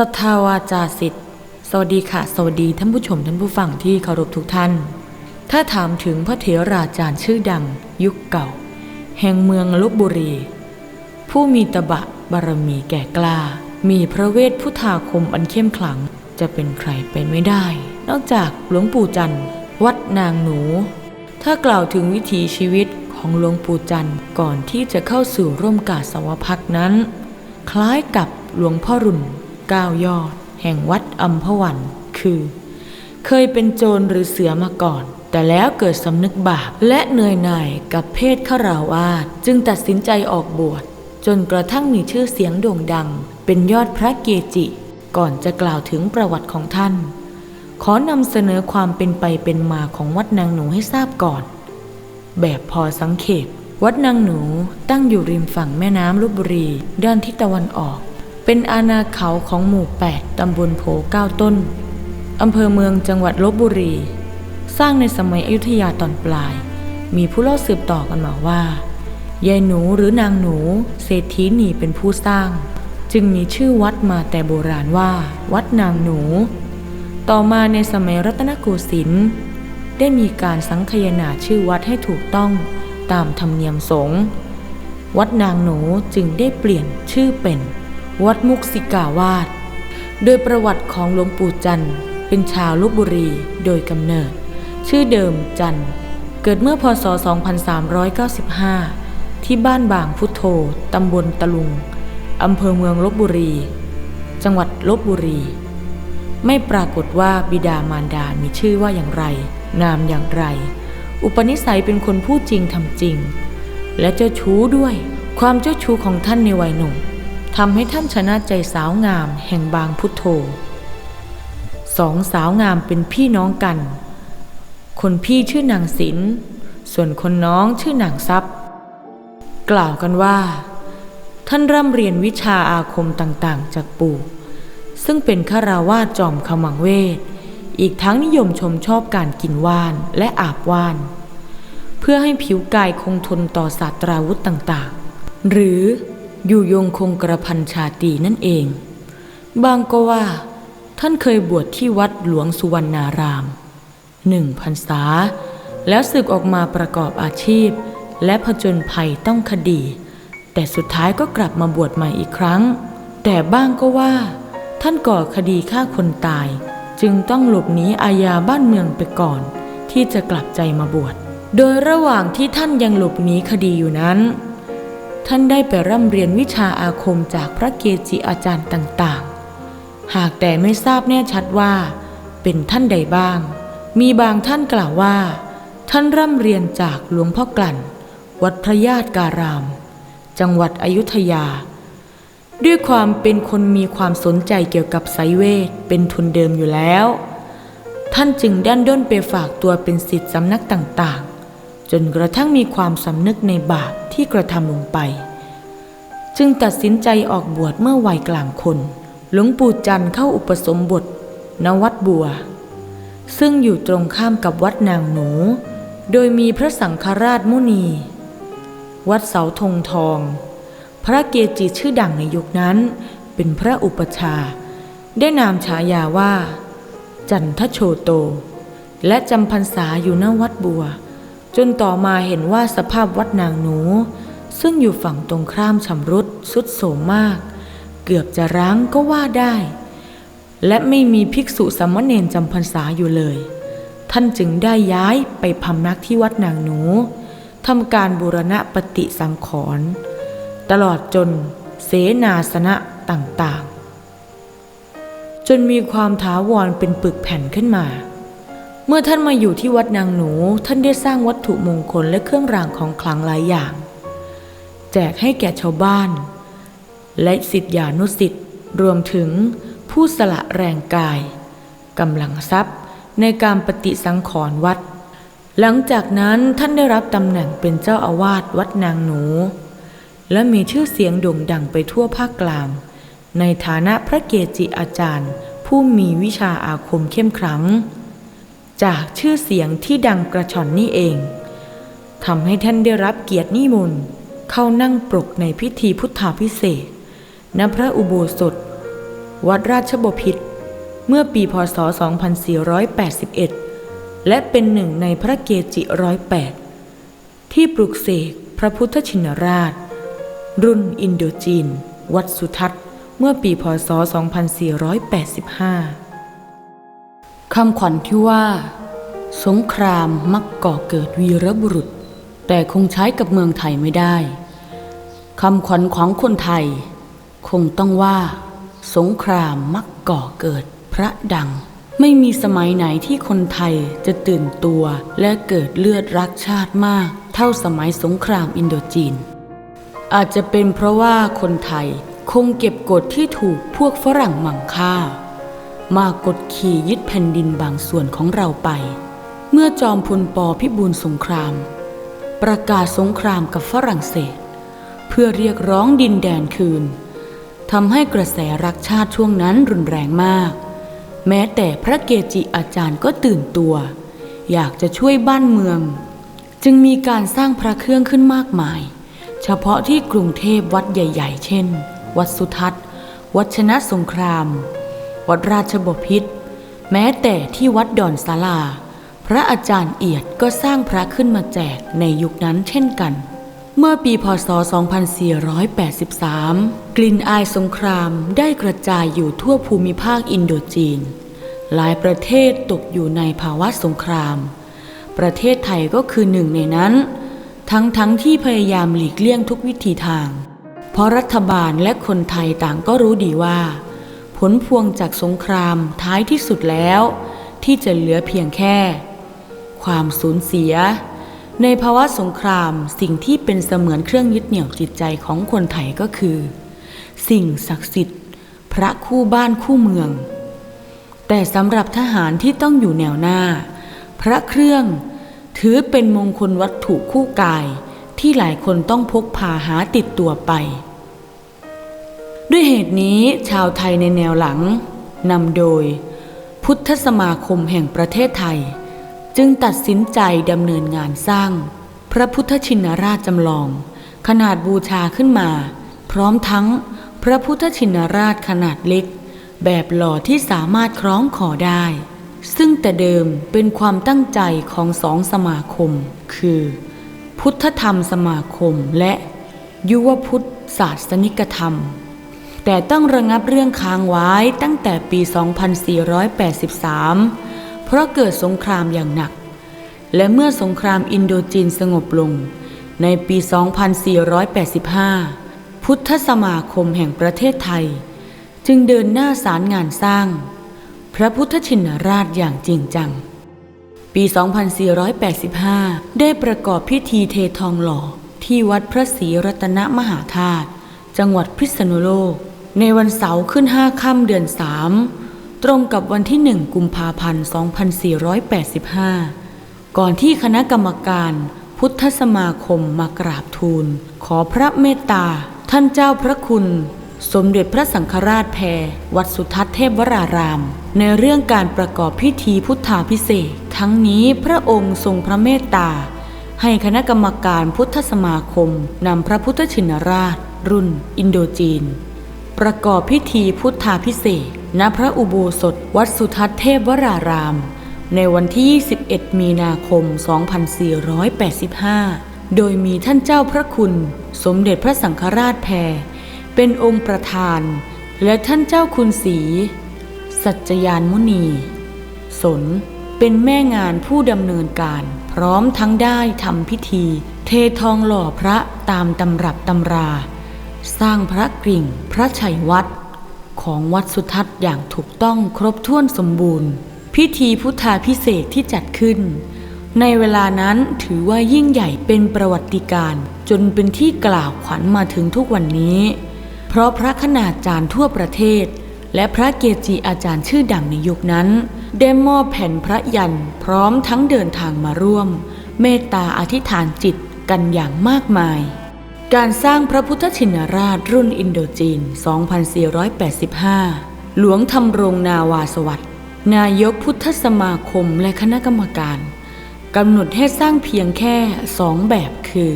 ศรัทาวาจาสิทธิ์สวัสดีค่ะ สวัสดีท่านผู้ชมท่านผู้ฟังที่เคารพทุกท่าน ถ้าถามถึงพระเถราจารย์ชื่อดัง ยุคเก่า แห่งเมืองลบบุรี ผู้มีตบะบารมีแก่กล้า มีพระเวทพุทธาคมอันเข้มขลัง จะเป็นใครไปไม่ได้ นอกจากหลวงปู่จันทร์ วัดนางหนู ถ้ากล่าวถึงวิถีชีวิตของหลวงปู่จันทร์ก่อนที่จะเข้าสู่ร่มกาสาวพักตร์นั้น คล้ายกับหลวงพ่อรุ่น ก้ายอด แห่งวัดอัมพวันคือ เคยเป็นโจรหรือเสือมาก่อน แต่แล้วเกิดสำนึกบาปและเหนื่อยหน่ายกับเพศขราวาสจึงตัดสินใจออกบวชจนกระทั่งมีชื่อเสียงโด่งดัง เป็นยอดพระเกจิ ก่อนจะกล่าวถึงประวัติของท่าน ขอนำเสนอความเป็นไปเป็นมาของวัดนางหนูให้ทราบก่อน แบบพอสังเขปวัดนางหนูตั้งอยู่ริมฝั่งแม่น้ำลบบุรี ด้านทิศตะวันออก เป็นอาณาเขาของหมู่ 8 ตำบลโพเก้าต้น อำเภอเมืองจังหวัดลบบุรี สร้างในสมัยอยุธยาตอนปลาย มีผู้เล่าสืบต่อกันมาว่ายายหนูหรือนางหนู เศรษฐีนีเป็นผู้สร้าง จึงมีชื่อวัดมาแต่โบราณว่า วัดนางหนู ต่อมาในสมัยรัตนโกสินทร์ได้มีการสังคายนาชื่อวัดให้ถูกต้องตามธรรมเนียมสงฆ์วัดนางหนูจึงได้เปลี่ยนชื่อเป็น วัดมุกสิกาวาสโดยประวัติของหลวงปู่จันทร์เป็นชาวลบบุรีโดยกำเนิด ชื่อเดิมจันทร์เกิดเมื่อพศ 2395 ที่บ้านบางพุทโธตำบลตะลุงอำเภอเมืองลบบุรี จังหวัดลบบุรี ไม่ปรากฏว่าบิดามารดามีชื่อว่าอย่างไร นามอย่างไร อุปนิสัยเป็นคนพูดจริงทำจริง และเจ้าชู้ด้วยความเจ้าชู้ของท่านในวัยหนุ่ม ทำให้ท่านชนะใจสาวงามแห่งบางพุทโธสองสาวงามเป็นพี่น้องกัน คนพี่ชื่อนางศิลส่วนคนน้องชื่อนางทรัพย์ กล่าวกันว่า ท่านร่ำเรียนวิชาอาคมต่างๆ จากปู่ซึ่งเป็นขราวาสจอมขมังเวท อีกทั้งนิยมชมชอบการกินว่านและอาบว่าน เพื่อให้ผิวกายคงทนต่อศาสตราวุธต่างๆ หรือ อยู่ยงคงกระพันชาตีนั่นเอง บางก็ว่า ท่านเคยบวชที่วัดหลวงสุวรรณารามหนึ่งพรรษา แล้วสึกออกมาประกอบอาชีพ และผจญภัยต้องคดี แต่สุดท้ายก็กลับมาบวชใหม่อีกครั้ง แต่บ้างก็ว่า ท่านก่อคดีฆ่าคนตาย จึงต้องหลบหนีอาญาบ้านเมืองไปก่อน ที่จะกลับใจมาบวชโดยระหว่างที่ท่านยังหลบหนีคดีอยู่นั้น ท่านได้ไปร่ำเรียนวิชาอาคมจากพระเกจิอาจารย์ต่างๆ หากแต่ไม่ทราบแน่ชัดว่า เป็นท่านใดบ้าง มีบางท่านกล่าวว่า ท่านร่ำเรียนจากหลวงพ่อกลั่น วัดพระญาติการาม จังหวัดอยุธยา ด้วยความเป็นคนมีความสนใจเกี่ยวกับไสเวทเป็นทุนเดิมอยู่แล้ว ท่านจึงด้านด้นไปฝากตัวเป็นศิษย์สำนักต่างๆ จนกระทั่งมีความสำนึกในบาปที่กระทำลงไป จึงตัดสินใจออกบวชเมื่อวัยกลางคน หลวงปู่จันทร์เข้าอุปสมบทณวัดบัว ซึ่งอยู่ตรงข้ามกับวัดนางหนู โดยมีพระสังฆราชมุนี วัดเสาธงทอง พระเกจิชื่อดังในยุคนั้นเป็นพระอุปชา ได้นามฉายาว่า จันทโชโต และจำพรรษาอยู่ณวัดบัว จนต่อมาเห็นว่าสภาพวัดนางหนู ซึ่งอยู่ฝั่งตรงข้ามชำรุดสุดโสมมาก เกือบจะร้างก็ว่าได้ และไม่มีภิกษุสามเณรจำพรรษาอยู่เลย ท่านจึงได้ย้ายไปพำนักที่วัดนางหนูทำการบูรณะปฏิสังขรณ์ตลอดจนเสนาสนะต่างๆ จนมีความถาวรเป็นปึกแผ่นขึ้นมา เมื่อท่านมาอยู่ที่วัดนางหนู ท่านได้สร้างวัตถุมงคลและเครื่องรางของขลังหลายอย่าง แจกให้แก่ชาวบ้าน และสิทธิานุสิทธิ์รวมถึงผู้สละแรงกายกำลังทรัพย์ในการปฏิสังขรณ์วัด หลังจากนั้นท่านได้รับตำแหน่งเป็นเจ้าอาวาสวัดนางหนู และมีชื่อเสียงโด่งดังไปทั่วภาคกลาง ในฐานะพระเกจิอาจารย์ ผู้มีวิชาอาคมเข้มขลัง จากชื่อเสียงที่ดังกระชอนนี่เองทำให้ท่านได้รับเกียรตินิมนต์เข้านั่งปรกในพิธีพุทธาพิเศษณพระอุโบสถ วัดราชบพิตรเมื่อปีพศ 2481 และเป็นหนึ่งในพระเกจิร้อยแปดที่ปลุกเสกพระพุทธชินราช รุ่นอินโดจีน วัดสุทัศน์ เมื่อปีพศ 2485 คำขวัญที่ว่า สงครามมักก่อเกิดวีรบุรุษ แต่คงใช้กับเมืองไทยไม่ได้คำขวัญของคนไทย คงต้องว่า สงครามมักก่อเกิดพระดัง ไม่มีสมัยไหนที่คนไทยจะตื่นตัวและเกิดเลือดรักชาติมาก เท่าสมัยสงครามอินโดจีน อาจจะเป็นเพราะว่าคนไทยคงเก็บกฎที่ถูกพวกฝรั่งมั่งค่า มากดขี่ยึดแผ่นดินบางส่วนของเราไป เมื่อจอมพลปพิบูลสงคราม ประกาศสงครามกับฝรั่งเศส เพื่อเรียกร้องดินแดนคืนทำให้กระแสรักชาติช่วงนั้นรุนแรงมาก แม้แต่พระเกจิอาจารย์ก็ตื่นตัว อยากจะช่วยบ้านเมือง จึงมีการสร้างพระเครื่องขึ้นมากมาย เฉพาะที่กรุงเทพวัดใหญ่ ๆ เช่น วัดสุทัศน์ วัดชนะสงคราม วัดราชบพิตรแม้แต่ที่วัดดอนศาลา พระอาจารย์เอียดก็สร้างพระขึ้นมาแจกในยุคนั้นเช่นกัน เมื่อปีพศ 2483 กลิ่นอายสงครามได้กระจายอยู่ทั่วภูมิภาคอินโดจีน หลายประเทศตกอยู่ในภาวะสงคราม ประเทศไทยก็คือหนึ่งในนั้น ทั้งทั้งที่พยายามหลีกเลี่ยงทุกวิธีทาง เพราะรัฐบาลและคนไทยต่างก็รู้ดีว่า ผลพวงจากสงครามท้ายที่สุดแล้ว ที่จะเหลือเพียงแค่ ความสูญเสีย ในภาวะสงครามสิ่งที่เป็นเสมือนเครื่องยึดเหนี่ยวจิตใจของคนไทยก็คือ สิ่งศักดิ์สิทธิ์ พระคู่บ้านคู่เมือง แต่สำหรับทหารที่ต้องอยู่แนวหน้า พระเครื่องถือเป็นมงคลวัตถุคู่กายที่หลายคนต้องพกพาหาติดตัวไป ด้วยเหตุนี้ชาวไทยในแนวหลังนำโดย พุทธสมาคมแห่งประเทศไทย จึงตัดสินใจดำเนินงานสร้าง พระพุทธชินราชจำลอง ขนาดบูชาขึ้นมา พร้อมทั้งพระพุทธชินราชขนาดเล็ก แบบหล่อที่สามารถคล้องคอได้ ซึ่งแต่เดิมเป็นความตั้งใจของสองสมาคม คือ พุทธธรรมสมาคมและ ยุวพุทธศาสนิกธรรม แต่ต้องระงับเรื่องค้างไว้ตั้งแต่ปี 2483 เพราะเกิดสงครามอย่างหนัก และเมื่อสงครามอินโดจีนสงบลง ในปี 2485 พุทธสมาคมแห่งประเทศไทย จึงเดินหน้าสารงานสร้าง พระพุทธชินราชอย่างจริงจัง ปี 2485 ได้ประกอบพิธีเททองหล่อที่วัดพระศรีรัตนมหาธาตุจังหวัดพิษณุโลก ในวันเสาร์ขึ้นห้าค่ำเดือนสามตรงกับวันที่หนึ่งกุมภาพันธ์ 2485 ก่อนที่คณะกรรมการพุทธสมาคมมากราบทูล ขอพระเมตตา ท่านเจ้าพระคุณ สมเด็จพระสังฆราชแพรวัดสุทัศน์เทพวราราม ในเรื่องการประกอบพิธีพุทธาพิเศษทั้งนี้พระองค์ทรงพระเมตตา ให้คณะกรรมการพุทธสมาคมนำพระพุทธชินราช รุ่น อินโดจีน ประกอบพิธีพุทธาพิเศษณพระอุโบสถวัดสุทัศน์เทพวราราม ในวันที่ 21 มีนาคม 2485 โดยมีท่านเจ้าพระคุณ สมเด็จพระสังฆราชแพร เป็นองค์ประธาน และท่านเจ้าคุณศรีสัจจยานมุนี สน เป็นแม่งานผู้ดำเนินการ พร้อมทั้งได้ทำพิธี เททองหล่อพระตามตำรับตำรา สร้างพระกริ่งพระชัยวัดของวัดสุทัศน์อย่างถูกต้องครบถ้วนสมบูรณ์ พิธีพุทธาพิเศษที่จัดขึ้น ในเวลานั้นถือว่ายิ่งใหญ่เป็นประวัติการ์จนเป็นที่กล่าวขวัญมาถึงทุกวันนี้ เพราะพระขนาดจารย์ทั่วประเทศ และพระเกจิอาจารย์ชื่อดังในยุคนั้น ได้มอบแผ่นพระยันพร้อมทั้งเดินทางมาร่วม เมตตาอธิษฐานจิตกันอย่างมากมาย การสร้างพระพุทธชินราชรุ่นอินโดจีน 2485 หลวงทำรมรงนาวาสวัสดิ์นายกพุทธสมาคมและคณะกรรมการกำหนดให้สร้างเพียงแค่สองแบบคือ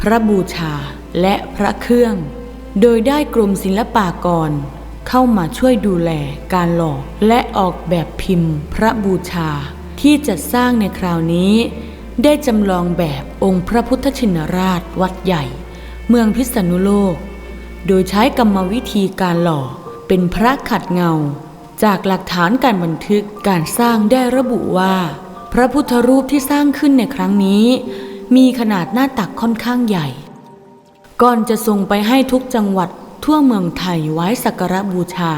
พระบูชาและพระเครื่อง โดยได้กรมศิลปากร เข้ามาช่วยดูแลการหล่อและออกแบบพิมพ์ พระบูชาที่จะสร้างในคราวนี้ ได้จำลองแบบองค์พระพุทธชินราชวัดใหญ่ เมืองพิษณุโลก โดยใช้กรรมวิธีการหล่อเป็นพระขัดเงา จากหลักฐานการบันทึกการสร้างได้ระบุว่า พระพุทธรูปที่สร้างขึ้นในครั้งนี้ มีขนาดหน้าตักค่อนข้างใหญ่ ก่อนจะส่งไปให้ทุกจังหวัดทั่วเมืองไทยไว้สักการบูชา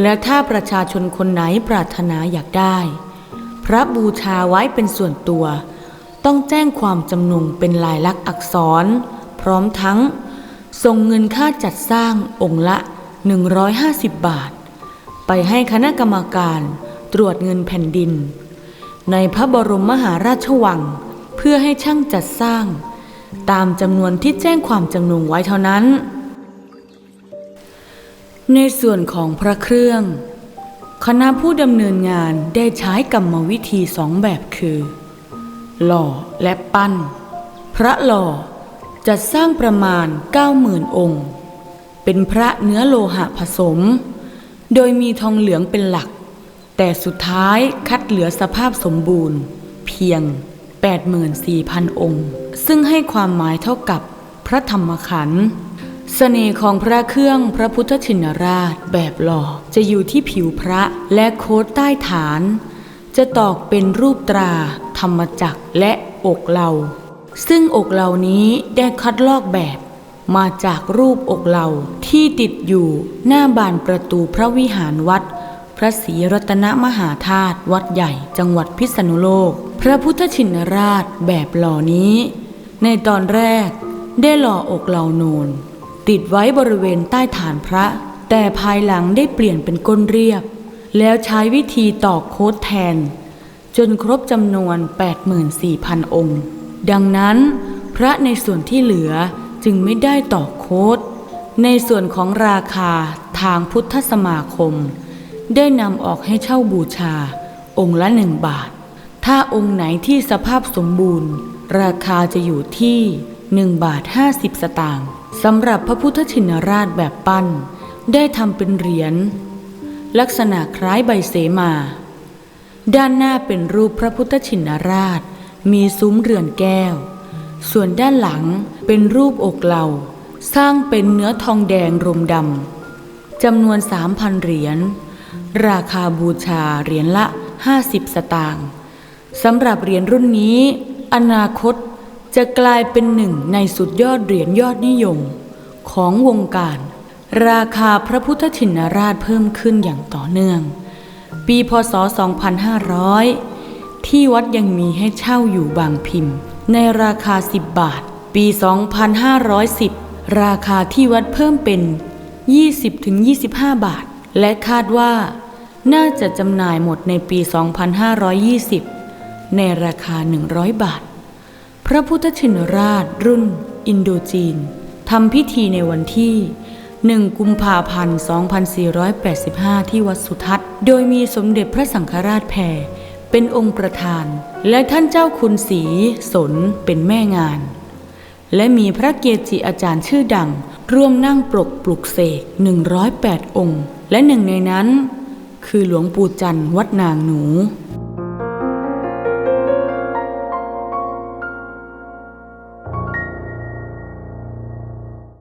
และถ้าประชาชนคนไหนปรารถนาอยากได้ พระบูชาไว้เป็นส่วนตัว ต้องแจ้งความจำนงเป็นลายลักษณ์อักษร ร้อมทั้งส่งเงินค่าจัดสร้างองค์ละ 150 บาท ไปให้คณะกรรมการตรวจเงินแผ่นดิน ในพระบรมมหาราชวัง เพื่อให้ช่างจัดสร้าง ตามจำนวนที่แจ้งความจำนงไว้เท่านั้น ในส่วนของพระเครื่อง คณะผู้ดำเนินงานได้ใช้กรรมวิธีสองแบบคือ หล่อและปั้น พระหล่อ จัดสร้างประมาณ 90,000 องค์ เป็นพระเนื้อโลหะผสม โดยมีทองเหลืองเป็นหลัก แต่สุดท้ายคัดเหลือสภาพสมบูรณ์ เพียง 84,000 องค์ ซึ่งให้ความหมายเท่ากับพระธรรมขันธ์เสน่ห์ของพระเครื่องพระพุทธชินราชแบบหล่อจะอยู่ที่ผิวพระและโค้ดใต้ฐาน จะตอกเป็นรูปตรา ธรรมจักรและอกเหลา ซึ่งอกเหล่านี้ได้คัดลอกแบบ มาจากรูปอกเหล่าที่ติดอยู่หน้าบานประตูพระวิหารวัด พระศรีรัตนมหาธาตุวัดใหญ่จังหวัดพิษณุโลก พระพุทธชินราชแบบหล่อนี้ ในตอนแรกได้หล่ออกเหลาโนน ติดไว้บริเวณใต้ฐานพระ แต่ภายหลังได้เปลี่ยนเป็นก้นเรียบ แล้วใช้วิธีตอกโค้ดแทน จนครบจำนวน 84,000 องค์ ดังนั้นพระในส่วนที่เหลือจึงไม่ได้ตอกโคดในส่วนของราคาทางพุทธสมาคม ได้นำออกให้เช่าบูชา องค์ละหนึ่งบาท ถ้าองค์ไหนที่สภาพสมบูรณ์ ราคาจะอยู่ที่1บาท50 สตางค์สำหรับพระพุทธชินราชแบบปั้น ได้ทำเป็นเหรียญลักษณะคล้ายใบเสมา ด้านหน้าเป็นรูปพระพุทธชินราช มีซุ้มเรือนแก้ว ส่วนด้านหลังเป็นรูปอกเหล่า สร้างเป็นเนื้อทองแดงรมดำจำนวน3,000เหรียญ ราคาบูชาเหรียญละ 50 สตางค์สำหรับเหรียญรุ่นนี้ อนาคตจะกลายเป็นหนึ่งในสุดยอดเหรียญยอดนิยม ของวงการ ราคาพระพุทธชินราชเพิ่มขึ้นอย่างต่อเนื่อง ปีพศ 2500 ที่วัดยังมีให้เช่าอยู่บางพิมพ์ ในราคา 10 บาท ปี 2510 ราคาที่วัดเพิ่มเป็น 20-25 บาท และคาดว่า น่าจะจำหน่ายหมดในปี 2520 ในราคา 100 บาท พระพุทธชินราชรุ่น อินโดจีนทำพิธีในวันที่ 1 กุมภาพันธ์ 2485 ที่วัดสุทัศน์ โดยมีสมเด็จพระสังฆราชแพร เป็นองค์ประธาน และท่านเจ้าคุณศรีสนเป็นแม่งาน และมีพระเกจิอาจารย์ชื่อดัง ร่วมนั่งปลกปลุกเสก 108 องค์ และหนึ่งในนั้น คือหลวงปู่จันทร์วัดนางหนู